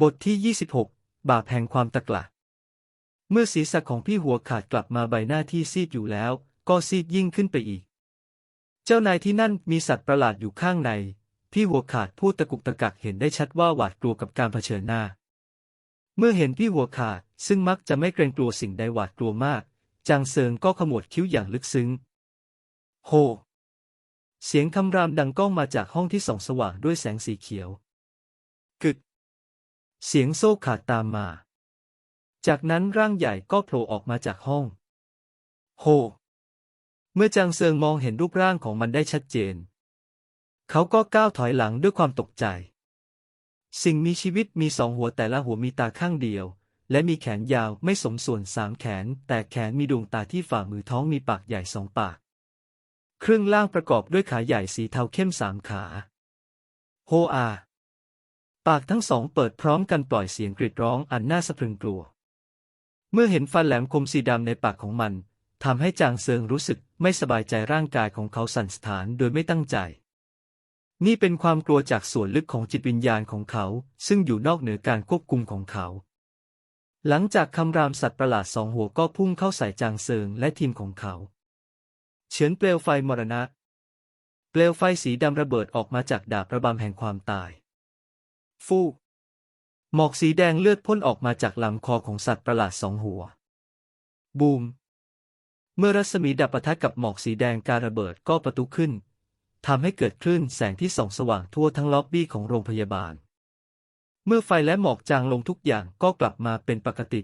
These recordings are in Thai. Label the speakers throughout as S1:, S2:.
S1: บทที่ 26 บาปแห่งความตะกละ เมื่อศีรษะของพี่หัวขาดกลับมาใบหน้าที่ซีดอยู่แล้ว ก็ซีดยิ่งขึ้นไปอีก เจ้านายที่นั่นมีสัตว์ประหลาดอยู่ข้างใน พี่หัวขาดพูดตะกุกตะกักเห็นได้ชัดว่าหวาดกลัวกับการเผชิญหน้า เมื่อเห็นพี่หัวขาดซึ่งมักจะไม่เกรงกลัวสิ่งใดหวาดกลัวมาก จางเซิงก็ขมวดคิ้วอย่างลึกซึ้ง โฮ เสียงคำรามดังก้องมาจากห้องที่ส่องสว่างด้วยแสงสีเขียว กึก เสียงโซ่ขาดตามมา จากนั้นร่างใหญ่ก็โผล่ออกมาจากห้อง โฮ เมื่อจางเซิงมองเห็นรูปร่างของมันได้ชัดเจน เขาก็ก้าวถอยหลังด้วยความตกใจ สิ่งมีชีวิตมีสองหัวแต่ละหัวมีตาข้างเดียว และมีแขนยาวไม่สมส่วนสามแขน แต่แขนมีดวงตาที่ฝ่ามือท้องมีปากใหญ่สองปาก ครึ่งล่างประกอบด้วยขาใหญ่สีเทาเข้มสามขา โฮอา ปากทั้งสองเปิดพร้อมกันปล่อยเสียงกรีดร้องอันน่าสะพรึงกลัว เมื่อเห็นฟันแหลมคมสีดำในปากของมันทำให้จางเซิงรู้สึกไม่สบายใจร่างกายของเขาสั่นสะท้านโดยไม่ตั้งใจ นี่เป็นความกลัวจากส่วนลึกของจิตวิญญาณของเขา ซึ่งอยู่นอกเหนือการควบคุมของเขา หลังจากคำรามสัตว์ประหลาดสองหัวก็พุ่งเข้าใส่จางเซิงและทีมของเขา เฉือนเปลวไฟมรณะ เปลวไฟสีดำระเบิดออกมาจากดาบระบำแห่งความตาย ฟูกหมอกสีแดงเลือดพ่นออกมาจากลำคอของสัตว์ประหลาดสองหัว บูม เมื่อรัศมีดับปะทะกับหมอกสีแดงการระเบิดก็ประตุขึ้นทำให้เกิดคลื่นแสงที่ส่องสว่างทั่วทั้งล็อบบี้ของโรงพยาบาล เมื่อไฟและหมอกจางลงทุกอย่างก็กลับมาเป็นปกติ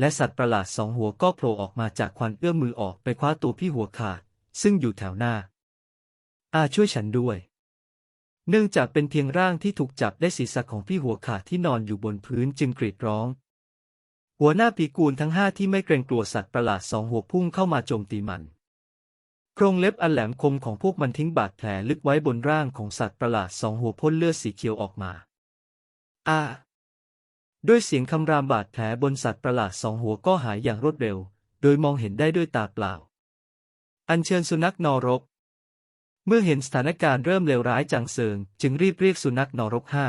S1: และสัตว์ประหลาดสองหัวก็โผล่ออกมาจากควันเอื้อมมือออกไปคว้าตัวพี่หัวขาด ซึ่งอยู่แถวหน้า อาช่วยฉันด้วย เนื่องจากเป็นเพียงร่างที่ถูกจับได้ศีรษะของพี่หัวขาดที่นอนอยู่บนพื้นจึงกรีดร้อง หัวหน้าปีกูลทั้งห้าที่ไม่เกรงกลัวสัตว์ประหลาดสองหัวพุ่งเข้ามาโจมตีมัน โครงเล็บอันแหลมคมของพวกมันทิ้งบาดแผลลึกไว้บนร่างของสัตว์ประหลาดสองหัวพ่นเลือดสีเขียวออกมา อาด้วยเสียงคำรามบาดแผลบนสัตว์ประหลาดสองหัวก็หายอย่างรวดเร็ว โดยมองเห็นได้ด้วยตาเปล่า อัญเชิญสุนัขนรก เมื่อเห็นสถานการณ์เริ่มเลวร้ายจังเซิง จึงรีบเรียกสุนัขนรกห้า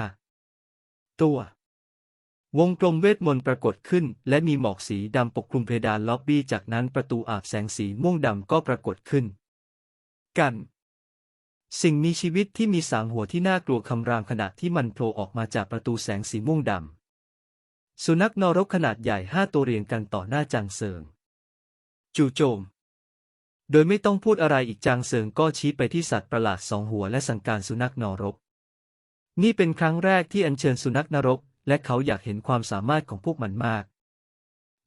S1: ตัว วงกลมเวทมนต์ปรากฏขึ้น และมีหมอกสีดำปกคลุมเพดานล็อบบี้จากนั้นประตูอาบแสงสีม่วงดำก็ปรากฏขึ้น กัน สิ่งมีชีวิตที่มีสามหัวที่น่ากลัวคำรามขณะที่มันโผล่ออกมาจากประตูแสงสีม่วงดำสุนัขนรกขนาดใหญ่ห้าตัวเรียงกันต่อหน้าจางเซิงจู่โจม โดยไม่ต้องพูดอะไรอีกจางเซิงก็ชี้ไปที่สัตว์ประหลาดสองหัวและสั่งการสุนัขนรก นี่เป็นครั้งแรกที่อัญเชิญสุนัขนรก และเขาอยากเห็นความสามารถของพวกมันมาก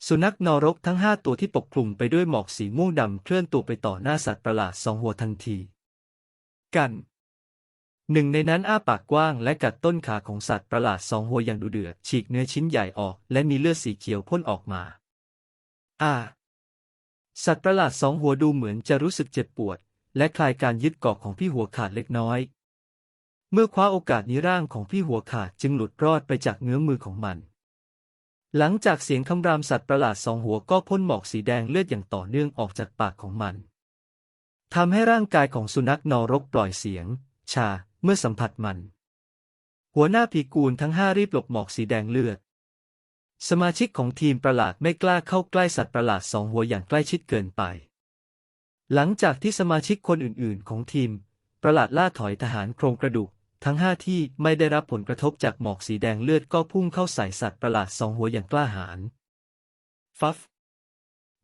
S1: สุนัขนรกทั้งห้าตัวที่ปกคลุมไปด้วยหมอกสีม่วงดำเคลื่อนตัวไปต่อหน้าสัตว์ประหลาดสองหัวทันที กัน หนึ่งในนั้นอ้าปากกว้างและกัดต้นขาของสัตว์ประหลาดสองหัวอย่างดุเดือดฉีกเนื้อชิ้นใหญ่ออก และมีเลือดสีเขียวพ่นออกมา อ่า สัตว์ประหลาดสองหัวดูเหมือนจะรู้สึกเจ็บปวด และคลายการยึดเกาะของพี่หัวขาดเล็กน้อย เมื่อคว้าโอกาสนี้ร่างของพี่หัวขาดจึงหลุดรอดไปจากเงื้อมือของมัน หลังจากเสียงคำรามสัตว์ประหลาดสองหัวก็พ่นหมอกสีแดงเลือดอย่างต่อเนื่องออกจากปากของมันทำให้ร่างกายของสุนัขนอรกปล่อยเสียง ชาเมื่อสัมผัสมัน หัวหน้าผีกูลทั้งห้ารีบหลบหมอกสีแดงเลือด สมาชิกของทีมประหลาดไม่กล้าเข้าใกล้สัตว์ประหลาดสองหัวอย่างใกล้ชิดเกินไป หลังจากที่สมาชิกคนอื่น ๆ ของทีม ประหลาดล่าถอยทหารโครงกระดูก ทั้งห้าที่ไม่ได้รับผลกระทบจากหมอกสีแดงเลือดก็พุ่งเข้าใส่สัตว์ประหลาดสองหัวอย่างกล้าหาญฟัฟ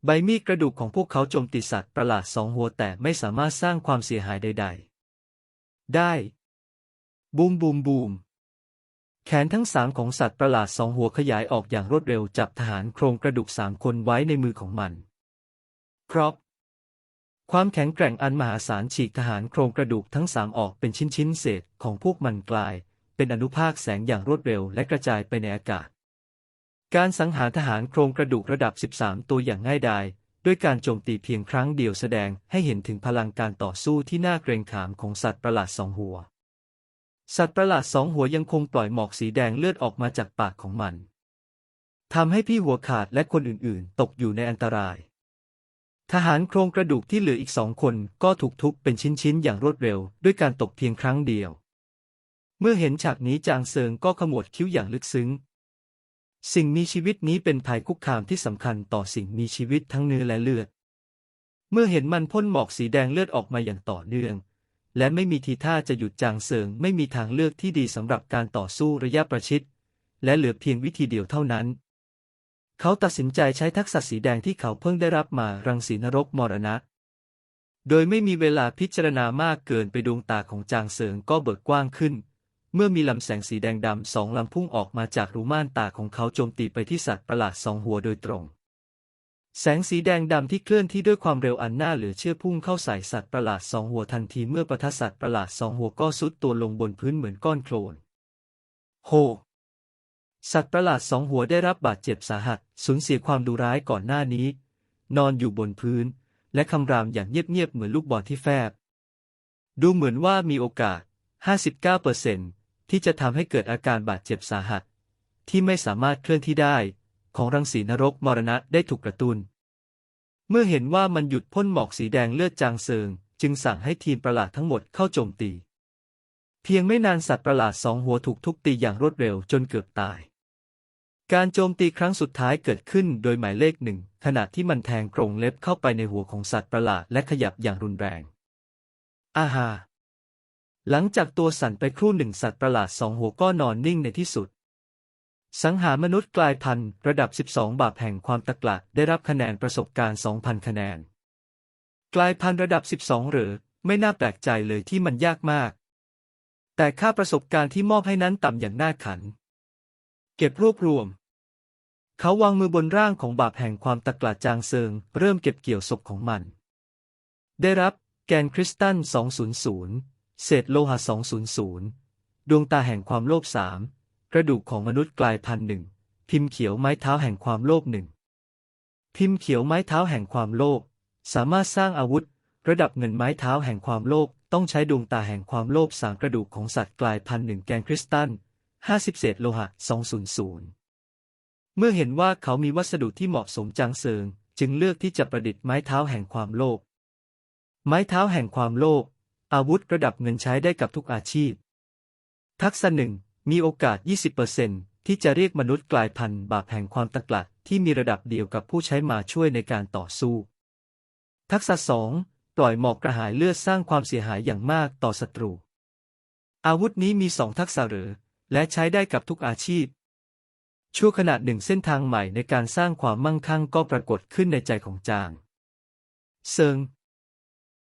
S1: ใบมีดกระดูกของพวกเขาโจมตีสัตว์ประหลาดสองหัวแต่ไม่สามารถสร้างความเสียหายใด ๆ ได้ บูมบูมบูม แขนทั้งสามของสัตว์ประหลาดสองหัวขยายออกอย่างรวดเร็วจับทหารโครงกระดูกสามคนไว้ในมือของมัน ครับความแข็งแกร่งอันมหาศาลฉีกทหารโครงกระดูกทั้งสามออกเป็นชิ้นๆเศษของพวกมันกลาย เป็นอนุภาคแสงอย่างรวดเร็วและกระจายไปในอากาศ การสังหารทหารโครงกระดูกระดับ 13 ตัวอย่างง่ายดายด้วยการโจมตีเพียงครั้งเดียวแสดงให้เห็นถึงพลังการต่อสู้ที่น่าเกรงขามของสัตว์ประหลาดสองหัว สัตว์ประหลาดสองหัวยังคงปล่อยหมอกสีแดงเลือดออกมาจากปากของมันทำให้พี่หัวขาดและคนอื่นๆ ตกอยู่ในอันตราย ทหารโครงกระดูกที่เหลืออีกสองคนก็ถูกทุบเป็นชิ้นๆ อย่างรวดเร็ว ด้วยการตกเพียงครั้งเดียว เมื่อเห็นฉากนี้จางเซิงก็ขมวดคิ้วอย่างลึกซึ้ง สิ่งมีชีวิตนี้เป็นภัยคุกคามที่สำคัญต่อสิ่งมีชีวิตทั้งเนื้อและเลือด เมื่อเห็นมันพ่นหมอกสีแดงเลือดออกมาอย่างต่อเนื่อง และไม่มีทีท่าจะหยุดจางเซิงไม่มีทางเลือกที่ดีสำหรับการต่อสู้ระยะประชิด และเหลือเพียงวิธีเดียวเท่านั้น เขาตัดสินใจใช้ทักษะสีแดงที่เขาเพิ่งได้รับมารังสีนรกมรณะ โดยไม่มีเวลาพิจารณามากเกินไปดวงตาของจางเซิงก็เบิกกว้างขึ้น เมื่อมีลำแสงสีแดงดำสองลำพุ่งออกมาจากรูม่านตาของเขาโจมตีไปที่สัตว์ประหลาดสองหัวโดยตรง แสงสีแดงดำที่เคลื่อนที่ด้วยความเร็วอันน่าเหลือเชื่อพุ่งเข้าใส่สัตว์ประหลาดสองหัวทันทีเมื่อประทัสัตว์ประหลาดสองหัวก็สุดตัวลงบนพื้นเหมือนก้อนโคลน โฮ สัตว์ประหลาดสองหัวได้รับบาดเจ็บสาหัส สูญเสียความดุร้ายก่อนหน้านี้ นอนอยู่บนพื้น และคำรามอย่างเงียบๆเหมือนลูกบอลที่แฟบ ดูเหมือนว่ามีโอกาส 59%ที่จะทำให้เกิดอาการบาดเจ็บสาหัส ที่ไม่สามารถเคลื่อนที่ได้ ของรังสีนรกมรณะได้ถูกกระตุ้น เมื่อเห็นว่ามันหยุดพ่นหมอกสีแดงเลือดจางเซิง จึงสั่งให้ทีมประหลาดทั้งหมดเข้าโจมตี เพียงไม่นานสัตว์ประหลาดสองหัวถูกทุบตีอย่างรวดเร็วจนเกือบตาย การโจมตีครั้งสุดท้ายเกิดขึ้นโดยหมายเลขหนึ่งขณะที่มันแทงกรงเล็บเข้าไปในหัวของสัตว์ประหลาดและขยับอย่างรุนแรงอาฮาหลังจากตัวสั่นไปครู่หนึ่งสัตว์ประหลาดสองหัวก็นอนนิ่งในที่สุด สังหารมนุษย์กลายพันธุ์ระดับ 12 บาปแห่งความตะกละได้รับคะแนนประสบการณ์ 2,000 คะแนน กลายพันธุ์ระดับ 12เหรือ ไม่น่าแปลกใจเลยที่มันยากมาก แต่ค่าประสบการณ์ที่มอบให้นั้นต่ำอย่างน่าขัน เก็บรวบรวม เขาวางมือบนร่างของบาปแห่งความตะกละจางเซิง เริ่มเก็บเกี่ยวศพของมัน ได้รับแกนคริสตัล 200 เศษโลหะ 200 ดวงตาแห่งความโลภสาม กระดูกของมนุษย์กลายพันธุ์หนึ่ง พิมพ์เขียวไม้เท้าแห่งความโลภหนึ่ง พิมพ์เขียวไม้เท้าแห่งความโลภสามารถสร้างอาวุธ ระดับเงินไม้เท้าแห่งความโลภต้องใช้ดวงตาแห่งความโลภสามกระดูกของสัตว์กลายพันธุ์หนึ่งแกนคริสตัล50เศษโลหะ200เมื่อเห็นว่าเขามีวัสดุที่เหมาะสมจางเซิง จึงเลือกที่จะประดิษฐ์ไม้เท้าแห่งความโลภไม้เท้าแห่งความโลภอาวุธระดับเงินใช้ได้กับทุกอาชีพ ทักษะหนึ่ง มีโอกาส 20%ที่จะเรียกมนุษย์กลายพันธุ์บาปแห่งความตะกละที่มีระดับเดียวกับผู้ใช้มาช่วยในการต่อสู้ ทักษะสองปล่อยหมอกกระหายเลือดสร้างความเสียหายอย่างมากต่อศัตรู อาวุธนี้มีสองทักษะหรือ และใช้ได้กับทุกอาชีพ ชั่วขณะหนึ่งเส้นทางใหม่ในการสร้างความมั่งคั่งก็ปรากฏขึ้นในใจของจาง เซิง